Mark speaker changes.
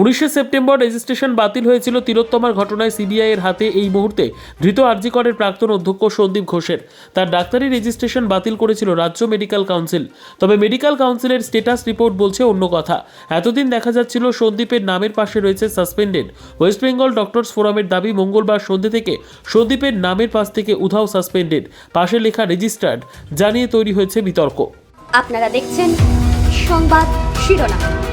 Speaker 1: উনিশে September registration বাতিল হয়েছিল তিলোত্তমার ঘটনায় সিবিআই এর হাতে এই মুহূর্তে ধৃত আরজিকরের প্রাক্তন অধ্যক্ষ সন্দীপ ঘোষের। তার ডাক্তারি রেজিস্ট্রেশন বাতিল করেছিল রাজ্য মেডিকেল কাউন্সিল। তবে মেডিকেল কাউন্সিলের স্টেটাস রিপোর্ট বলছে অন্য কথা। এতদিন দেখা যাচ্ছিল সন্দীপের নামের পাশে রয়েছে সাসপেন্ডেড। ওয়েস্ট বেঙ্গল ডক্টরস ফোরামের দাবি মঙ্গলবার সন্ধ্যে থেকে সন্দীপের নামের পাশ থেকে উধাও সাসপেন্ডেড। পাশে লেখা রেজিস্টার্ড। জানিয়ে তৈরি হয়েছে বিতর্ক।
Speaker 2: আপনারা দেখছেন সংবাদ শিরোনাম।